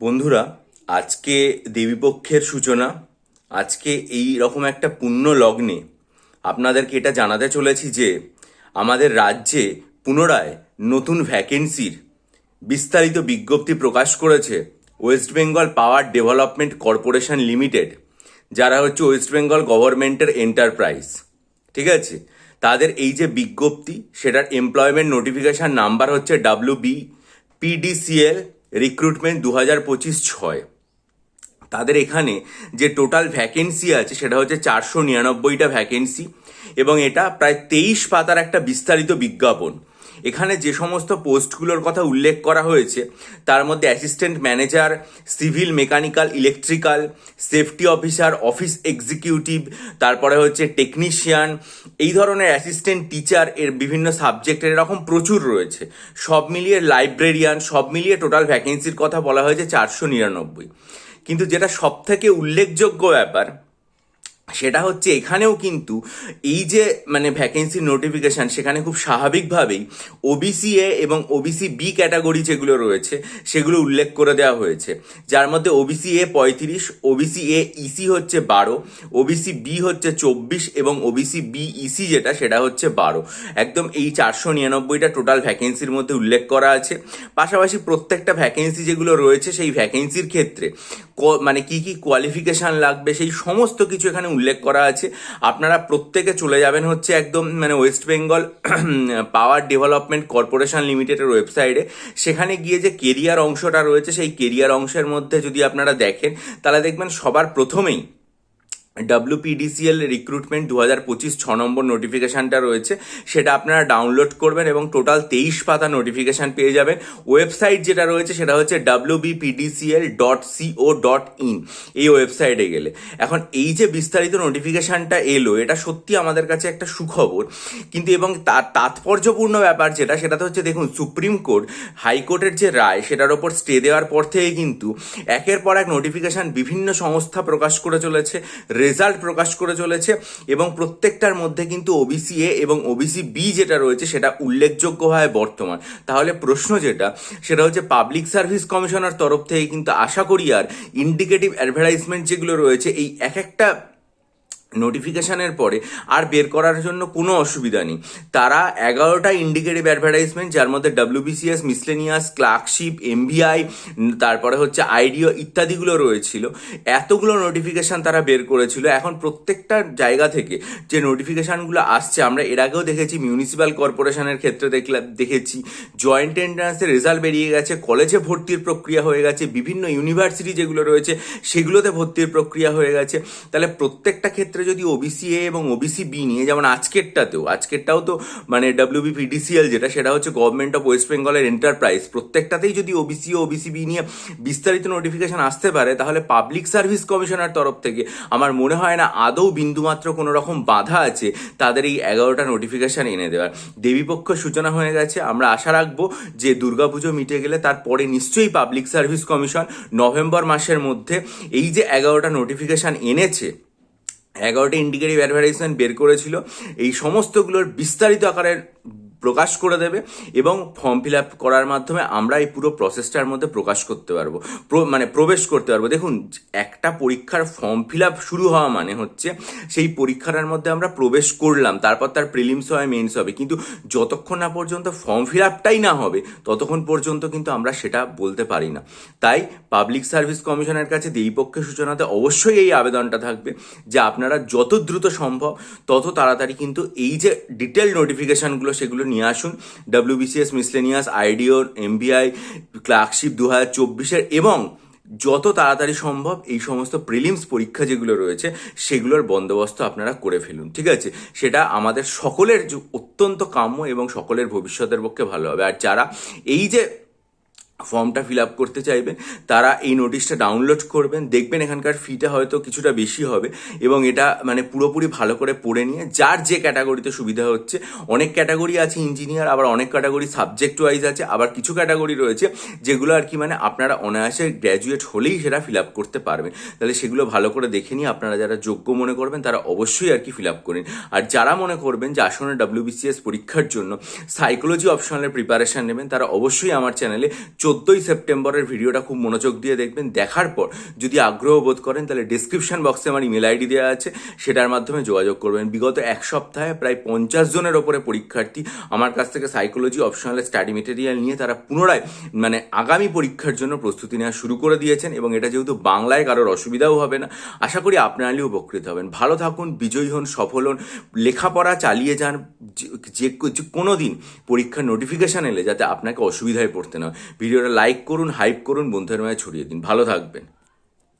বন্ধুরা, আজকে দেবীপক্ষের সূচনা, আজকে এই রকম একটা পুণ্য লগ্নে আপনাদেরকে এটা জানাতে চলেছি যে আমাদের রাজ্যে পুনরায় নতুন ভ্যাকেন্সির বিস্তারিত বিজ্ঞপ্তি প্রকাশ করেছে West Bengal power development corporation limited যারা হচ্ছে ওয়েস্ট বেঙ্গল গভর্নমেন্টের এন্টারপ্রাইজ ঠিক আছে? তাদের এই যে বিজ্ঞপ্তি, সেটার এমপ্লয়মেন্ট নোটিফিকেশন নাম্বার হচ্ছে W B P D C L recruitment দু হাজার পঁচিশ ছয়। তাদের এখানে যে টোটাল ভ্যাকেন্সি আছে, সেটা হচ্ছে চারশো নিরানব্বইটা ভ্যাকেন্সি এবং এটা প্রায় তেইশ পাতার একটা বিস্তারিত বিজ্ঞাপন। এখানে যে সমস্ত পোস্টগুলোর কথা উল্লেখ করা হয়েছে, তার মধ্যে assistant manager civil mechanical electrical safety officer office executive তারপরে হচ্ছে টেকনিশিয়ান এই ধরনের অ্যাসিস্ট্যান্ট টিচার এর বিভিন্ন সাবজেক্টের এরকম প্রচুর রয়েছে। সব মিলিয়ে লাইব্রেরিয়ান সব মিলিয়ে টোটাল ভ্যাকেন্সির কথা বলা হয়েছে চারশো নিরানব্বই। কিন্তু যেটা সবথেকে উল্লেখযোগ্য ব্যাপার সেটা হচ্ছে এখানেও কিন্তু এই যে মানে ভ্যাকেন্সি নোটিফিকেশন সেখানে খুব স্বাভাবিকভাবেই ওবিসি এ এবং ওবিসি বি ক্যাটাগরি যেগুলো রয়েছে সেগুলো উল্লেখ করে দেওয়া হয়েছে। যার মধ্যে ওবিসি এ পঁয়ত্রিশ ওবিসি এ ইসি হচ্ছে বারো ওবিসি বি হচ্ছে চব্বিশ এবং ওবিসি বি ইসি যেটা, সেটা হচ্ছে বারো। একদম এই চারশো নিরানব্বইটা টোটাল ভ্যাকেন্সির মধ্যে উল্লেখ করা আছে। পাশাপাশি প্রত্যেকটা ভ্যাকেন্সি যেগুলো রয়েছে সেই ভ্যাকেন্সির ক্ষেত্রে মানে কি কি কোয়ালিফিকেশান লাগবে, সেই সমস্ত কিছু এখানে উল্লেখ করা আছে। আপনারা প্রত্যেকে চলে যাবেন হচ্ছে একদম মানে West Bengal power development corporation লিমিটেডের ওয়েবসাইটে সেখানে গিয়ে যে কেরিয়ার অংশটা রয়েছে, সেই কেরিয়ার অংশের মধ্যে যদি আপনারা দেখেন, তাহলে দেখবেন সবার প্রথমেই ডাব্লিউপিডিসিএল রিক্রুটমেন্ট দু হাজার পঁচিশ ছ নম্বর নোটিফিকেশানটা রয়েছে। সেটা আপনারা ডাউনলোড করবেন এবং টোটাল তেইশ পাতা নোটিফিকেশান পেয়ে যাবেন। ওয়েবসাইট যেটা রয়েছে সেটা হচ্ছে W B P D C L dot C O dot in এই ওয়েবসাইটে গেলে। এখন এই যে বিস্তারিত নোটিফিকেশানটা এলো, এটা সত্যি আমাদের কাছে একটা সুখবর। কিন্তু এবং তার তাৎপর্যপূর্ণ ব্যাপার যেটা সেটা তো হচ্ছে দেখুন, সুপ্রিম কোর্ট, হাইকোর্টের যে রায়, সেটার ওপর স্টে দেওয়ার পর থেকে কিন্তু একের পর এক নোটিফিকেশান বিভিন্ন সংস্থা প্রকাশ করে চলেছে। রেজাল্ট প্রকাশ করে চলেছে এবং প্রত্যেকটার মধ্যে কিন্তু ওবিসি এ এবং ওবিসি বি যেটা রয়েছে সেটা উল্লেখযোগ্যভাবে বর্তমান। তাহলে প্রশ্ন যেটা, সেটা হচ্ছে পাবলিক সার্ভিস কমিশনার তরফ থেকে কিন্তু আশা করি আর ইন্ডিকেটিভ অ্যাডভার্টাইজমেন্ট যেগুলো রয়েছে, এই এক একটা নোটিফিকেশনের পরে আর বের করার জন্য কোনো অসুবিধা নেই। তারা এগারোটা ইন্ডিকেটিভ অ্যাডভার্টাইজমেন্ট যার মধ্যে ডাব্লিউবিসিএস মিসলেনিয়াস ক্লার্কশিপ এমভিআই তারপরে হচ্ছে আইডিও ইত্যাদিগুলো রয়েছিল। এতগুলো নোটিফিকেশান তারা বের করেছিল। এখন প্রত্যেকটা জায়গা থেকে যে নোটিফিকেশানগুলো আসছে, আমরা এর আগেও দেখেছি মিউনিসিপ্যাল কর্পোরেশনের ক্ষেত্রে দেখলাম, দেখেছি। জয়েন্ট এন্ট্রান্সের রেজাল্ট বেরিয়ে গেছে কলেজে ভর্তির প্রক্রিয়া হয়ে গেছে, বিভিন্ন ইউনিভার্সিটি যেগুলো রয়েছে, সেগুলোতে ভর্তির প্রক্রিয়া হয়ে গেছে। তাহলে প্রত্যেকটা ক্ষেত্রে যদি ওবিসি এ এবং ওবিসি বি নিয়ে, যেমন আজকেরটাতেও, আজকেরটাও তো মানে W B P D C L যেটা, সেটা হচ্ছে গভর্নমেন্ট অফ ওয়েস্ট বেঙ্গলের এন্টারপ্রাইজ প্রত্যেকটাতেই যদি ওবিসি ও ওবিসি বি নিয়ে বিস্তারিত নোটিফিকেশন আসতে পারে, তাহলে পাবলিক সার্ভিস কমিশনার তরফ থেকে আমার মনে হয় না আদৌ বিন্দুমাত্র কোনো রকম বাধা আছে তাদের এই এগারোটা নোটিফিকেশন এনে দেওয়ার। দেবীপক্ষ সূচনা হয়ে গেছে। আমরা আশা রাখব যে দুর্গাপুজো মিটে গেলে তারপরে নিশ্চয়ই পাবলিক সার্ভিস কমিশন নভেম্বর মাসের মধ্যে এই যে এগারোটা নোটিফিকেশন এনেছে এগারোটা ইন্ডিকেটিভ অ্যাডভার্টাইজমেন্ট বের করেছিল। এই সমস্তগুলোর বিস্তারিত আকারে প্রকাশ করে দেবে এবং ফর্ম ফিল আপ করার মাধ্যমে আমরা এই পুরো প্রসেসটার মধ্যে প্রকাশ করতে পারব। মানে প্রবেশ করতে পারব। দেখুন, একটা পরীক্ষার ফর্ম ফিল আপ শুরু হওয়া মানে হচ্ছে সেই পরীক্ষাটার মধ্যে আমরা প্রবেশ করলাম, তারপর তার প্রিলিমস হয় মেন্স হবে। কিন্তু যতক্ষণ না পর্যন্ত ফর্ম ফিল আপটাই না হবে, ততক্ষণ পর্যন্ত কিন্তু আমরা সেটা বলতে পারি না। তাই পাবলিক সার্ভিস কমিশনের কাছে দেইপক্ষে সূচনাতে অবশ্যই এই আবেদনটা থাকবে যে আপনারা যত দ্রুত সম্ভব, তত তাড়াতাড়ি কিন্তু এই যে ডিটেল নোটিফিকেশনগুলো সেগুলো নিয়ে আসুন। ডাব্লিউবিসিএস মিসলেনিয়াস আইডিও এমবিআই ক্লার্কশিপ দু হাজার চব্বিশের এবং যত তাড়াতাড়ি সম্ভব এই সমস্ত প্রিলিমস পরীক্ষা যেগুলো রয়েছে, সেগুলোর বন্দোবস্ত আপনারা করে ফেলুন, ঠিক আছে? সেটা আমাদের সকলের অত্যন্ত কাম্য এবং সকলের ভবিষ্যতের পক্ষে ভালো হবে। আর যারা এই যে ফর্মটা ফিল আপ করতে চাইবেন তারা এই নোটিশটা ডাউনলোড করবেন, দেখবেন এখানকার ফিটা হয়তো কিছুটা বেশি হবে এবং এটা মানে পুরোপুরি ভালো করে পড়ে নিয়ে যার যে ক্যাটাগরিতে সুবিধা হচ্ছে, অনেক ক্যাটাগরি আছে ইঞ্জিনিয়ার, আবার অনেক ক্যাটাগরি সাবজেক্ট ওয়াইজ আছে, আবার কিছু ক্যাটাগরি রয়েছে যেগুলো আর কি মানে আপনারা অনায়াসে গ্র্যাজুয়েট হলেই সেটা ফিল আপ করতে পারবেন। তাহলে সেগুলো ভালো করে দেখে নিয়ে আপনারা যারা যোগ্য মনে করবেন, তারা অবশ্যই আর কি ফিল আপ করেন। আর যারা মনে করবেন যে আসলে ডাব্লিউবিসিএস পরীক্ষার জন্য সাইকোলজি অপশনালের প্রিপারেশন নেবেন, তারা অবশ্যই আমার চ্যানেলে চোদ্দোই সেপ্টেম্বরের ভিডিওটা খুব মনোযোগ দিয়ে দেখবেন। দেখার পর যদি আগ্রহ বোধ করেন, তাহলে ডিসক্রিপশন বক্সে আমার ইমেল আইডি দেওয়া আছে। সেটার মাধ্যমে যোগাযোগ করবেন। বিগত এক সপ্তাহে প্রায় পঞ্চাশ জনের ওপরে পরীক্ষার্থী আমার কাছ থেকে সাইকোলজি অপশনাল স্টাডি মেটেরিয়াল নিয়ে তারা পুনরায় মানে আগামী পরীক্ষার জন্য প্রস্তুতি নেওয়া শুরু করে দিয়েছেন এবং এটা যেহেতু বাংলায় কারোর অসুবিধাও হবে না, আশা করি আপনারাও উপকৃত হবেন। ভালো থাকুন, বিজয়ী হন, সফল হন, লেখাপড়া চালিয়ে যান, যে- কোনো দিন পরীক্ষার নোটিফিকেশান এলে যাতে আপনাকে অসুবিধায় পড়তে না হয়। ভিডিওটা লাইক করুন হাইপ করুন বন্ধুদের মাঝে ছড়িয়ে দিন। ভালো থাকবেন।